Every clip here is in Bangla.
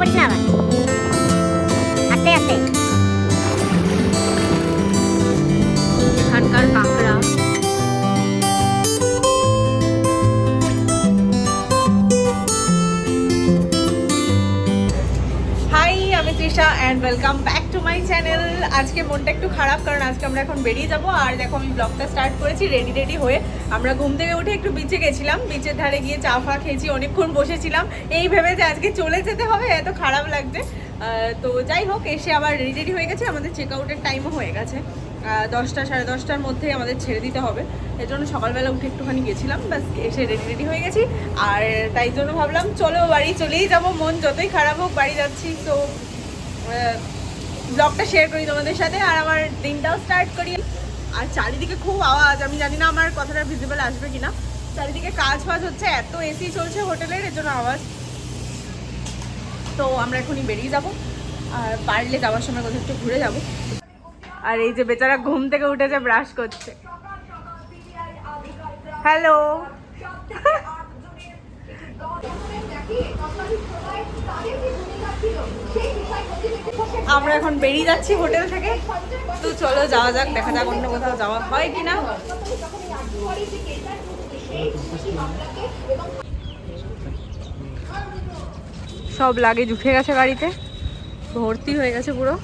করিস না আবার? আস্তে আস্তে। এখানকার কাঁকড়া। আমি Trisha and welcome back to my channel আজকে মনটা একটু খারাপ, কারণ আজকে আমরা এখন বেরিয়ে যাব। আর দেখো, আমি ব্লগটা স্টার্ট করেছি রেডি রেডি হয়ে আমরা ঘুম থেকে উঠে একটু বিচে গেছিলাম। বিচের ধারে গিয়ে চা ফা খেয়েছি, অনেকক্ষণ বসেছিলাম। এই ভেবে যে আজকে চলে যেতে হবে, এত খারাপ লাগছে। তো যাই হোক, এসে আবার রেডি হয়ে গেছে। আমাদের চেক আউটের টাইমও হয়ে গেছে। দশটা, সাড়ে দশটার মধ্যে আমাদের ছেড়ে দিতে হবে। এর জন্য সকালবেলা উঠে একটুখানি গেছিলাম। ব্যাস, এসে রেডি রেডি হয়ে গেছি। আর তাই জন্য ভাবলাম, চলো বাড়ি চলেই যাব। মন যতই খারাপ হোক, বাড়ি যাচ্ছি। তো ব্লগটা শেয়ার করি তোমাদের সাথে। আর আমার দিনটাও স্টার্ট করি। আর চারিদিকে খুব আওয়াজ, আমি জানি না আমার কথাটা ভিজিবল আসবে কিনা। চারিদিকে কাজ ফাজ হচ্ছে, এত এসি চলছে হোটেলের, এর জন্য আওয়াজ। তো আমরা এখনই বেরিয়ে যাব, আর পারলে যাওয়ার সময় কোথাও একটু ঘুরে যাব। আর এই যে বেচারা ঘুম থেকে উঠেছে ব্রাশ করছে। হ্যালো। আমরা এখন বেরিয়ে যাচ্ছি হোটেল থেকে। তো চলো যাওয়া যাক, দেখা যাক অন্য কোথাও যাওয়া হয় কিনা। সব লাগে উঠে গেছে গাড়িতে। ভর্তি হয়ে গেছে পুরো।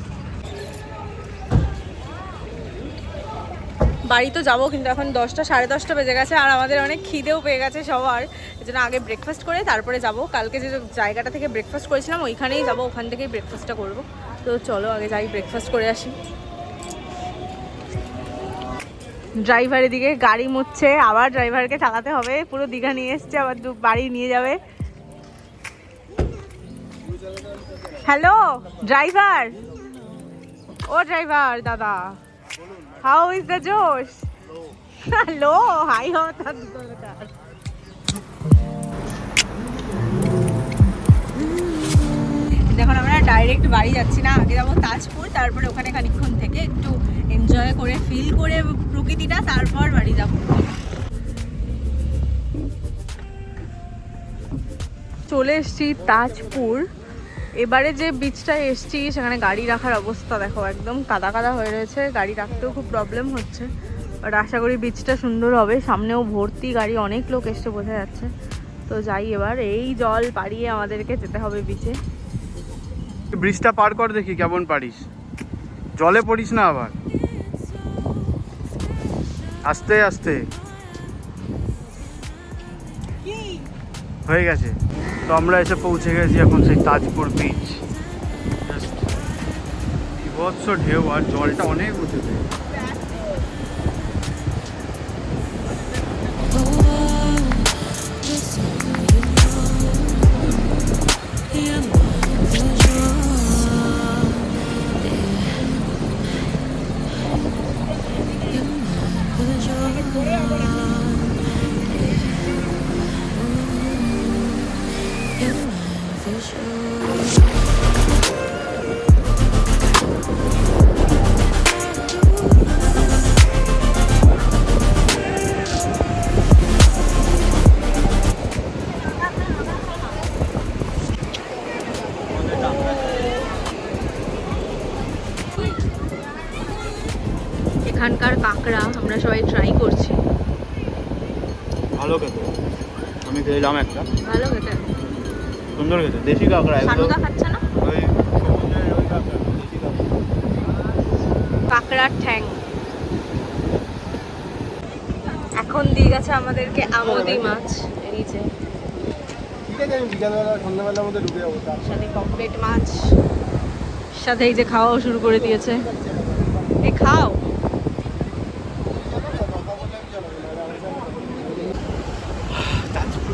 বাড়ি তো যাব, কিন্তু এখন দশটা, সাড়ে দশটা বেজে গেছে আর আমাদের অনেক খিদেও পেয়ে গেছে সবার। জন্য আগে ব্রেকফাস্ট করে তারপরে যাব। কালকে যে জায়গাটা থেকে ব্রেকফাস্ট করেছিলাম, ওইখানেই যাব, ওখান থেকেই ব্রেকফাস্টটা করব। তো চলো, আগে যাই ব্রেকফাস্ট করে আসি। ড্রাইভার এদিকে গাড়ি মুচ্ছে আবার ড্রাইভারকে চালাতে হবে। পুরো দীঘা নিয়ে এসছে, আবার বাড়ি নিয়ে যাবে। হ্যালো ড্রাইভার ও ড্রাইভার দাদা। How is the josh hello hi হওয়া তার দরকার দেখুন আমরা ডাইরেক্ট বাড়ি যাচ্ছি না আগে যাব তাজপুর তারপরে ওখানে খানিকক্ষণ থেকে একটু এনজয় করে ফিল করে প্রকৃতিটা তারপর বাড়ি যাব। চলে এসছি তাজপুর। এবারে যে বিচটা এসছি, সেখানে গাড়ি রাখার অবস্থা দেখো, একদম কাদা কাদা হয়ে রয়েছে। গাড়ি রাখতেও খুব প্রবলেম হচ্ছে। বাট আশা করি বিচটা সুন্দর হবে। সামনেও ভর্তি গাড়ি, অনেক লোক এসছে, বোঝা যাচ্ছে। তো যাই এবার, এই জল পাড়িয়ে আমাদেরকে যেতে হবে বিচে ব্রিজটা পার কর দেখি, কেমন পারিস? জলে পড়িস না আবার? আস্তে আস্তে। হয়ে গেছে। তো আমরা এসে পৌঁছে গেছি এখন সেই তাজপুর বিচ বিভৎস ঢেউ আর জলটা অনেক উঠেছে এখানকার কাঁকড়া আমরা সবাই ট্রাই করছি। ভালো খেতে। আমি খেলাম একটা। ভালো খেতে। সুন্দর খেতে। দেশি কাঁকড়া সানুদা খাচ্ছে না? ওই সমুদ্রের ওই কাঁকড়া দেশি কাঁকড়া। কাঁকড়ার ঠ্যাং। এখন দিয়ে গেছে আমাদেরকে আমদি মাছ। তার সাথে পমফ্রেট মাছ। সাথে এই যে খাওয়াও শুরু করে দিয়েছে এ খাও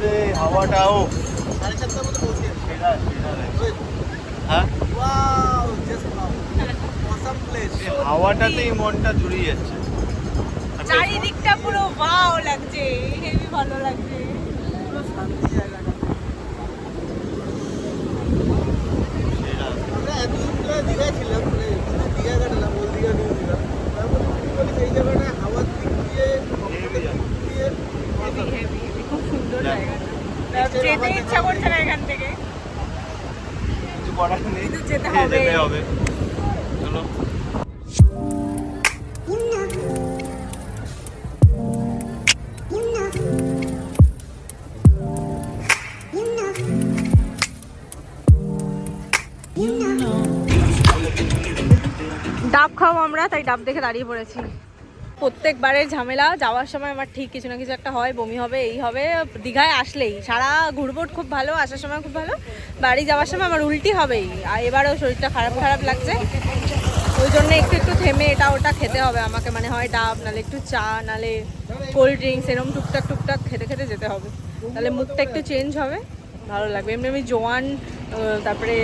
তাজপুরে হাওয়াটাও সাড়ে চারটার মধ্যে পৌঁছে সেরা সেরা হ্যাঁ? হাওয়াটাতেই মনটা জুড়িয়ে যাচ্ছে। চারিদিকটা পুরো ওয়াও লাগছে হেভি ভালো লাগছে। পুরো শান্তি জায়গাটা সেরা। আমরা এতদিন ধরে দীঘায় ছিলাম মানে দীঘা কাটালাম ওল দীঘা নিউ দীঘা তারপরে তুমি বলি সেই জায়গাটা হাওয়ার দিক দিয়ে হেভি দিক দিয়ে হেভি হেভি খুব সুন্দর জায়গা। জায়গাটা যেতে ইচ্ছা করছে না এখান থেকে। করার নেই। যেতে হবে। যেতে হবে। চলো। ডাব খাব আমরা তাই ডাব দেখে দাঁড়িয়ে পড়েছি। প্রত্যেকবারের ঝামেলা, যাওয়ার সময় আমার ঠিক কিছু না কিছু একটা হয়, বমি হবে, এই হবে, দীঘায় আসলেই। সারা ঘুরবোট খুব ভালো, আসার সময় খুব ভালো, বাড়ি যাওয়ার সময় আমার উল্টি হবেই। আর এবারও শরীরটা খারাপ খারাপ লাগছে। ওই জন্য একটু একটু থেমে এটা, ওটা খেতে হবে আমাকে মানে হয় ডাব, নালে একটু চা, নালে কোল্ড ড্রিঙ্কস এরকম টুকটাক টুকটাক খেতে খেতে যেতে হবে। তাহলে মুখটা একটু চেঞ্জ হবে, ভালো লাগবে। এমনি আমি জোয়ান তারপরে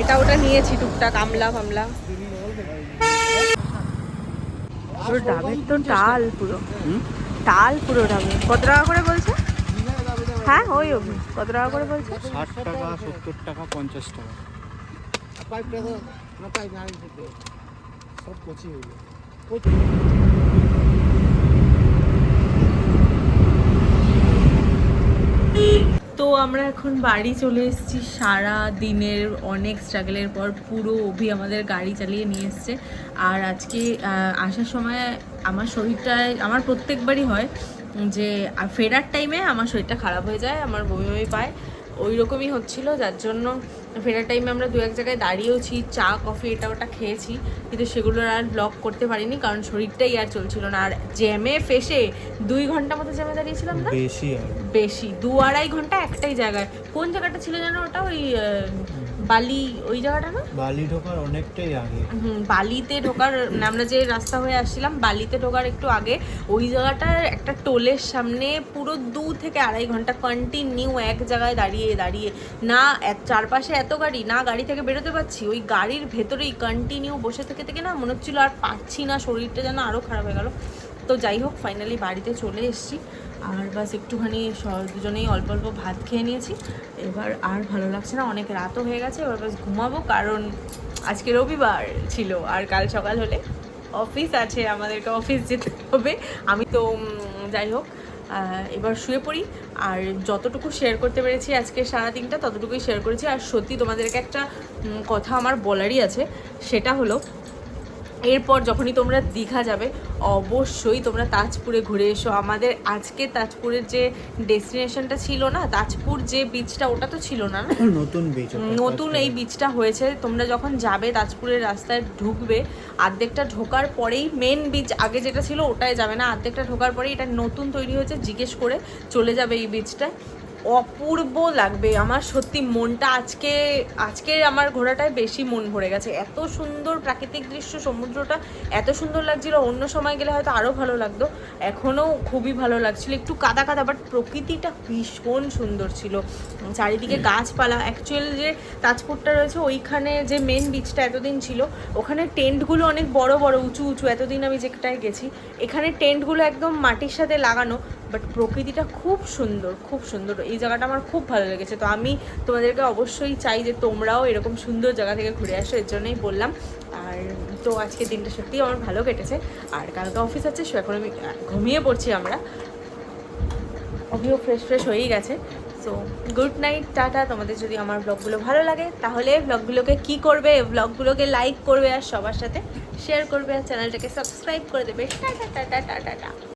এটা ওটা নিয়েছি, টুকটাক আমলা ফামলা। পুরো ডাবের তো টাল পুরো? টাল পুরো ডাবে কত টাকা করে বলছে? হ্যাঁ ওই অবধি। কত টাকা করে বলছে? ষাট টাকা সত্তর টাকা পঞ্চাশ টাকা। পাইপটা তো না পাইপ না সব কচি হয়ে যায় তো আমরা এখন বাড়ি চলে এসেছি। সারা দিনের অনেক স্ট্রাগলের পর পুরো অভি আমাদের গাড়ি চালিয়ে নিয়ে এসছে। আর আজকে আসার সময় আমার শরীরটায়, আমার প্রত্যেকবারই হয় যে ফেরার টাইমে আমার শরীরটা খারাপ হয়ে যায়, আমার বমি বমি পায়। ওই রকমই হচ্ছিল, যার জন্য ফেরার টাইমে আমরা দু এক জায়গায় দাঁড়িয়েওছি চা কফি এটা ওটা খেয়েছি কিন্তু সেগুলোর আর ব্লক করতে পারিনি কারণ শরীরটাই আর চলছিল না। আর জ্যামে ফেসে দুই ঘণ্টা মতো জ্যামে দাঁড়িয়েছিলাম না? বেশি বেশি দু আড়াই ঘণ্টা একটাই জায়গায়। কোন জায়গাটা ছিল যেন ওটা ওই বালি ওই জায়গাটা না? বালি ঢোকার অনেকটাই আগে। হুম বালিতে ঢোকার আমরা যে রাস্তা হয়ে আসছিলাম বালিতে ঢোকার একটু আগে ওই জায়গাটার একটা টোলের সামনে পুরো দু থেকে আড়াই ঘণ্টা কন্টিনিউ এক জায়গায় দাঁড়িয়ে দাঁড়িয়ে। না চারপাশে এত গাড়ি না গাড়ি থেকে বেরোতে পারছি ওই গাড়ির ভেতরেই কন্টিনিউ বসে থেকে থেকে না মনে হচ্ছিল আর পাচ্ছি না শরীরটা যেন আরও খারাপ হয়ে গেল। তো যাই হোক ফাইনালি বাড়িতে চলে এসেছি। আর বাস একটুখানি স- দুজনেই অল্প অল্প ভাত খেয়ে নিয়েছি। এবার আর ভালো লাগছে না, অনেক রাতও হয়ে গেছে, এবার বাস ঘুমাবো, কারণ আজকে রবিবার ছিল, আর কাল সকাল হলে অফিস আছে, আমাদেরকে অফিস যেতে হবে। আমি তো যাই হোক এবার শুয়ে পড়ি, আর যতটুকু শেয়ার করতে পেরেছি আজকে সারাদিনটা, ততটুকুই শেয়ার করেছি। আর সত্যি তোমাদেরকে একটা কথা আমার বলারই আছে, সেটা হলো এরপর যখনই তোমরা দীঘা যাবে অবশ্যই তোমরা তাজপুরে ঘুরে এসো। আমাদের আজকে তাজপুরের যে ডেস্টিনেশনটা ছিল না তাজপুর যে বিচটা ওটা তো ছিল না না? নতুন বীজ নতুন এই বীজটা হয়েছে। তোমরা যখন যাবে তাজপুরের রাস্তায় ঢুকবে অর্ধেকটা ঢোকার পরেই মেন বীজ আগে যেটা ছিল ওটাই যাবে না। অর্ধেকটা ঢোকার পরেই এটা নতুন তৈরি হয়েছে জিজ্ঞেস করে চলে যাবে এই বীজটা অপূর্ব লাগবে। আমার সত্যি মনটা আজকে আজকে আমার ঘোরাটায় বেশি মন ভরে গেছে। এত সুন্দর প্রাকৃতিক দৃশ্য, সমুদ্রটা এত সুন্দর লাগছিল। অন্য সময় গেলে হয়তো আরও ভালো লাগতো। এখনও খুবই ভালো লাগছিল। একটু কাদা কাদা বাট প্রকৃতিটা ভীষণ সুন্দর ছিল। চারিদিকে গাছপালা। অ্যাকচুয়াল যে তাজপুরটা রয়েছে, ওইখানে যে মেন বিচটা এতদিন ছিল, ওখানে টেন্টগুলো অনেক বড় বড়, উঁচু উঁচু। এতদিন আমি যেটায় গেছি, এখানে টেন্টগুলো একদম মাটির সাথে লাগানো। বাট প্রকৃতিটা খুব সুন্দর খুব সুন্দর। এই জায়গাটা আমার খুব ভালো লেগেছে। তো আমি তোমাদেরকে অবশ্যই চাই যে তোমরাও এরকম সুন্দর জায়গা থেকে ঘুরে আসো, এর জন্যই বললাম। আর তো আজকে দিনটা সত্যিই আমার ভালো কেটেছে। আর কালকে অফিস আছে, সো এখন আমি ঘুমিয়ে পড়ছি আমরা। অভিও ফ্রেশ ফ্রেশ হয়েই গেছে। So good night tata. তোমাদের যদি আমার ব্লগগুলো ভালো লাগে, তাহলে ব্লগগুলোকে কি করবে? ব্লগগুলোকে লাইক করবে আর সবার সাথে শেয়ার করবে। আর চ্যানেলটাকে সাবস্ক্রাইব করে দেবে। Tata tata tata.